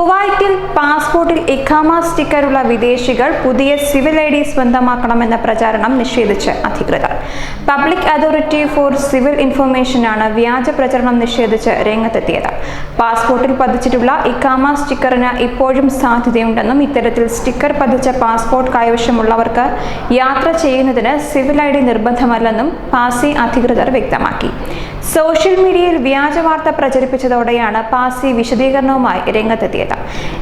കുവൈറ്റിൽ പാസ്പോർട്ടിൽ ഇഖാമ സ്റ്റിക്കറുള്ള വിദേശികൾ പുതിയ സിവിൽ ഐ ഡി സ്വന്തമാക്കണമെന്ന പ്രചാരണം നിഷേധിച്ച് അധികൃതർ. പബ്ലിക് അതോറിറ്റി ഫോർ സിവിൽ ഇൻഫർമേഷനാണ് വ്യാജ പ്രചരണം നിഷേധിച്ച് രംഗത്തെത്തിയത്. പാസ്പോർട്ടിൽ പതിച്ചിട്ടുള്ള ഇഖാമ സ്റ്റിക്കറിന് ഇപ്പോഴും സാധ്യതയുണ്ടെന്നും ഇത്തരത്തിൽ സ്റ്റിക്കർ പതിച്ച പാസ്പോർട്ട് കൈവശമുള്ളവർക്ക് യാത്ര ചെയ്യുന്നതിന് സിവിൽ ഐ ഡി നിർബന്ധമല്ലെന്നും പാസി അധികൃതർ വ്യക്തമാക്കി. സോഷ്യൽ മീഡിയയിൽ വ്യാജ വാർത്ത പ്രചരിപ്പിച്ചതോടെയാണ് പാസി വിശദീകരണവുമായി രംഗത്തെത്തിയത്.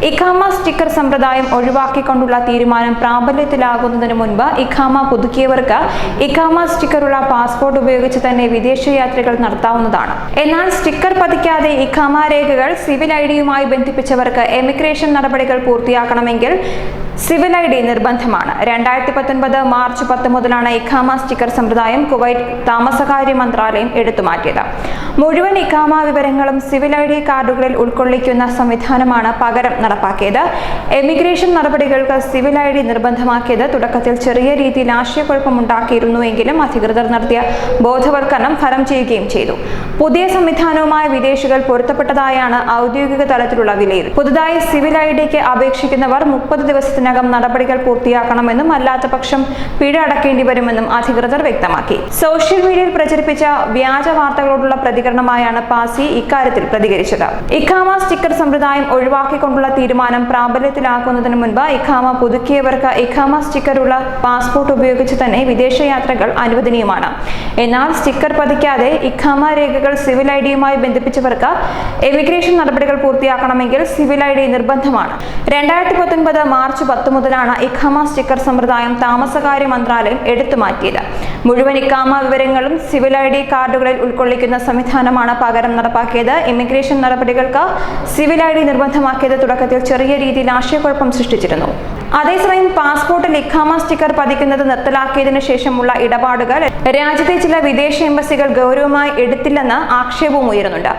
ഇഖാമ സ്റ്റിക്കർ സമ്പ്രദായം ഒഴിവാക്കിക്കൊണ്ടുള്ള തീരുമാനം പ്രാബല്യത്തിലാകുന്നതിന് മുൻപ് ഇഖാമ പുതുക്കിയവർക്ക് ഇഖാമ സ്റ്റിക്കറുള്ള പാസ്പോർട്ട് ഉപയോഗിച്ച് തന്നെ വിദേശ യാത്രകൾ നടത്താവുന്നതാണ്. എന്നാൽ സ്റ്റിക്കർ പതിക്കാതെ ഇഖാമ രേഖകൾ സിവിൽ ഐ ഡിയുമായി ബന്ധിപ്പിച്ചവർക്ക് എമിഗ്രേഷൻ നടപടികൾ പൂർത്തിയാക്കണമെങ്കിൽ സിവിൽ ഐ ഡി നിർബന്ധമാണ്. രണ്ടായിരത്തി പത്തൊൻപത് മാർച്ച് പത്ത് മുതലാണ് ഇഖാമ സ്റ്റിക്കർ സമ്പ്രദായം കുവൈറ്റ് താമസകാര്യ മന്ത്രാലയം എടുത്തുമാറ്റിയത് മുഴുവൻ ഇഖാമ വിവരങ്ങളും സിവിൽ ഐ ഡി കാർഡുകളിൽ ഉൾക്കൊള്ളിക്കുന്ന സംവിധാനമാണ് പകരം നടപ്പാക്കിയത്. എമിഗ്രേഷൻ നടപടികൾക്ക് സിവിൽ ഐ ഡി നിർബന്ധമാക്കിയത് തുടക്കത്തിൽ ചെറിയ രീതിയിൽ ആശയക്കുഴപ്പമുണ്ടാക്കിയിരുന്നുവെങ്കിലും അധികൃതർ നടത്തിയ ബോധവൽക്കരണം ഫലം ചെയ്യുകയും ചെയ്തു. പുതിയ സംവിധാനവുമായി വിദേശികൾ പൊരുത്തപ്പെട്ടതായാണ് ഔദ്യോഗിക തലത്തിലുള്ള വിലയിരുത്തൽ. പുതുതായി സിവിൽ ഐ ഡിക്ക് അപേക്ഷിക്കുന്നവർ മുപ്പത് ദിവസത്തിനകം നടപടികൾ പൂർത്തിയാക്കണമെന്നും അല്ലാത്ത പക്ഷം പിഴ അടക്കേണ്ടി വരുമെന്നും അധികൃതർ വ്യക്തമാക്കി. സോഷ്യൽ മീഡിയയിൽ പ്രചരിപ്പിച്ച വ്യാജ വാർത്തകളോടുള്ള പ്രതികരണമായാണ് പാസി ഇക്കാര്യത്തിൽ പ്രതികരിച്ചത്. ഇഖാമ സ്റ്റിക്കർ സമ്പ്രദായം ഒഴിവാക്കിക്കൊണ്ടുള്ള തീരുമാനം പ്രാബല്യത്തിലാക്കുന്നതിന് മുൻപ് ഇഖാമ പുതുക്കിയവർക്ക് ഇഖാമ സ്റ്റിക്കറുള്ള പാസ്പോർട്ട് ഉപയോഗിച്ച് തന്നെ വിദേശയാത്രകൾ അനുവദനീയമാണ്. എന്നാൽ സ്റ്റിക്കർ പതിക്കാതെ ഇഖാമ രേഖകൾ സിവിൽ ഐ ഡിയുമായി ബന്ധിപ്പിച്ചവർക്ക് എമിഗ്രേഷൻ നടപടികൾ പൂർത്തിയാക്കണമെങ്കിൽ സിവിൽ ഐ ഡി നിർബന്ധമാണ്. രണ്ടായിരത്തി പത്തൊൻപത് മാർച്ച് പത്ത് മുതലാണ് ഇഖാമ സ്റ്റിക്കർ സമ്പ്രദായം താമസകാര്യ മന്ത്രാലയം എടുത്തുമാറ്റിയത് മുഴുവൻ ഇഖാമ വിവരങ്ങളും സിവിൽ ഐ ഡി കാർഡുകളിൽ ഉൾക്കൊള്ളിക്കുന്ന സംവിധാനമാണ് പകരം നടപ്പാക്കിയത്. ഇമിഗ്രേഷൻ നടപടികൾക്ക് സിവിൽ ഐ ഡി നിർബന്ധമാക്കിയത് തുടക്കത്തിൽ ചെറിയ രീതിയിൽ ആശയക്കുഴപ്പം സൃഷ്ടിച്ചിരുന്നു. അതേസമയം പാസ്പോർട്ട് ലിഖാമ സ്റ്റിക്കർ പതിക്കുന്നത് നിർത്തലാക്കിയതിനു ശേഷമുള്ള ഇടപാടുകൾ രാജ്യത്തെ ചില വിദേശ എംബസികൾ ഗൗരവമായി എടുത്തില്ലെന്ന് ആക്ഷേപവും ഉയരുന്നുണ്ട്.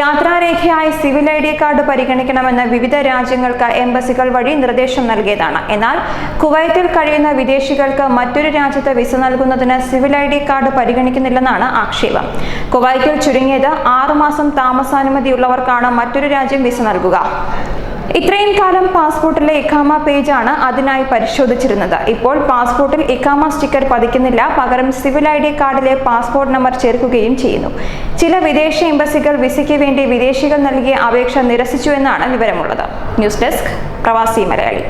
യാത്രാരേഖയായി സിവിൽ ഐ ഡി കാർഡ് പരിഗണിക്കണമെന്ന് വിവിധ രാജ്യങ്ങൾക്ക് എംബസികൾ വഴി നിർദ്ദേശം നൽകിയതാണ്. എന്നാൽ കുവൈറ്റിൽ കഴിയുന്ന വിദേശികൾക്ക് മറ്റൊരു രാജ്യത്ത് വിസ നൽകുന്നതിന് സിവിൽ ഐ ഡി കാർഡ് പരിഗണിക്കുന്നില്ലെന്നാണ് ആക്ഷേപം. കുവൈറ്റിൽ ചുരുങ്ങിയത് ആറുമാസം താമസാനുമതിയുള്ളവർക്കാണ് മറ്റൊരു രാജ്യം വിസ നൽകുക. ഇത്രയും കാലം പാസ്പോർട്ടിലെ ഇഖാമ പേജാണ് അതിനായി പരിശോധിച്ചിരുന്നത്. ഇപ്പോൾ പാസ്പോർട്ടിൽ ഇഖാമ സ്റ്റിക്കർ പതിക്കുന്നില്ല. പകരം സിവിൽ ഐ ഡി കാർഡിലെ പാസ്പോർട്ട് നമ്പർ ചേർക്കുകയും ചെയ്യുന്നു. ചില വിദേശ എംബസികൾ വിസയ്ക്ക് വേണ്ടി വിദേശികൾ നൽകിയ അപേക്ഷ നിരസിച്ചു എന്നാണ് വിവരമുള്ളത്. ന്യൂസ് ഡെസ്ക് പ്രവാസി മലയാളി.